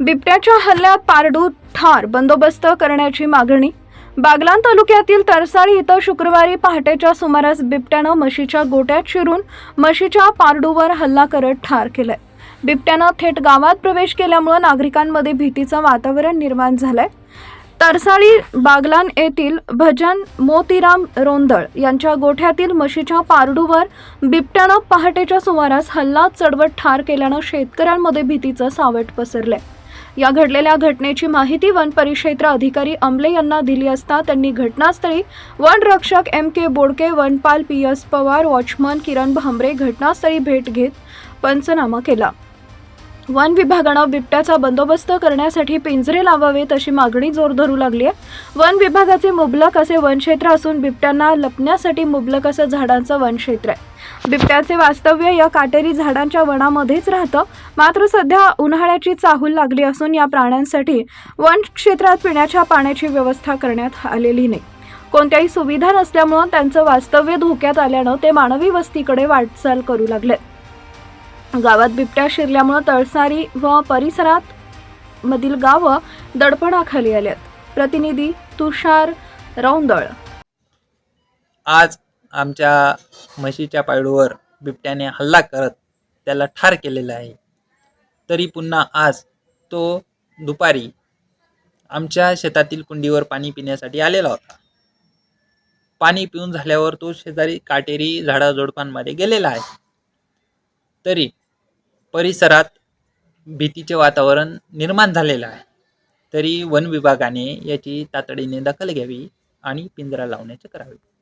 बिबट्याच्या हल्ल्यात पारडू ठार बंदोबस्त करण्याची मागणी. बागलान तालुक्यातील तरसाळी इथं शुक्रवारी पहाटेच्या सुमारास बिबट्यानं म्हशीच्या गोट्यात शिरून म्हशीच्या पारडूवर हल्ला करत ठार केलाय. बिबट्यानं थेट गावात प्रवेश केल्यामुळे नागरिकांमध्ये भीतीचं वातावरण निर्माण झालंय. तरसाळी बागलान येथील भजन मोतीराम रोंदळ यांच्या गोठ्यातील म्हशीच्या पारडूवर बिबट्यानं पहाटेच्या सुमारास हल्ला चढवत ठार केल्यानं शेतकऱ्यांमध्ये भीतीचं सावट पसरलंय. या घडलेल्या घटनेची माहिती वन परिक्षेत्र अधिकारी अमले यांना दिली असता त्यांनी घटनास्थळी वनरक्षक एम के बोडके वनपाल P S Pawar watchman Kiran Bhambare घटनास्थळी भेट घेत पंचनामा केला. वन विभागानं बिबट्याचा बंदोबस्त करण्यासाठी पिंजरे लावावेत अशी मागणी जोर धरू लागली आहे. वन विभागाचे मुबलक असे वनक्षेत्र असून बिबट्यांना लपण्यासाठी मुबलक असं झाडांचं वनक्षेत्र आहे. बिबट्याचे वास्तव्य या काटेरी झाडांच्या वनामध्येच राहतं. मात्र सध्या उन्हाळ्याची चाहूल लागली असून या प्राण्यांसाठी वन क्षेत्रात पिण्याच्या पाण्याची व्यवस्था करण्यात आलेली नाही. कोणत्याही सुविधा नसल्यामुळं त्यांचं वास्तव्य धोक्यात आल्यानं ते मानवी वस्तीकडे वाटचाल करू लागले गावात बिबट्या शिरल्यामुळं तळसारी व परिसरात मधील गावं दडपणाखाली आल्यात. प्रतिनिधी तुषार रौंदळ. आज आमच्या म्हशीच्या पायडूवर बिबट्याने हल्ला करत त्याला ठार केलेलं आहे. तरी पुन्हा आज तो दुपारी आमच्या शेतातील कुंडीवर पाणी पिण्यासाठी आलेला होता. पाणी पिऊन झाल्यावर तो शेजारी काटेरी झाडाझुडपांमध्ये गेलेला आहे. तरी परिसरात भीतीचे वातावरण निर्माण झालेलं आहे. तरी वन विभागाने याची तातडीने दखल घ्यावी आणि पिंजरा लावण्याचे करावे.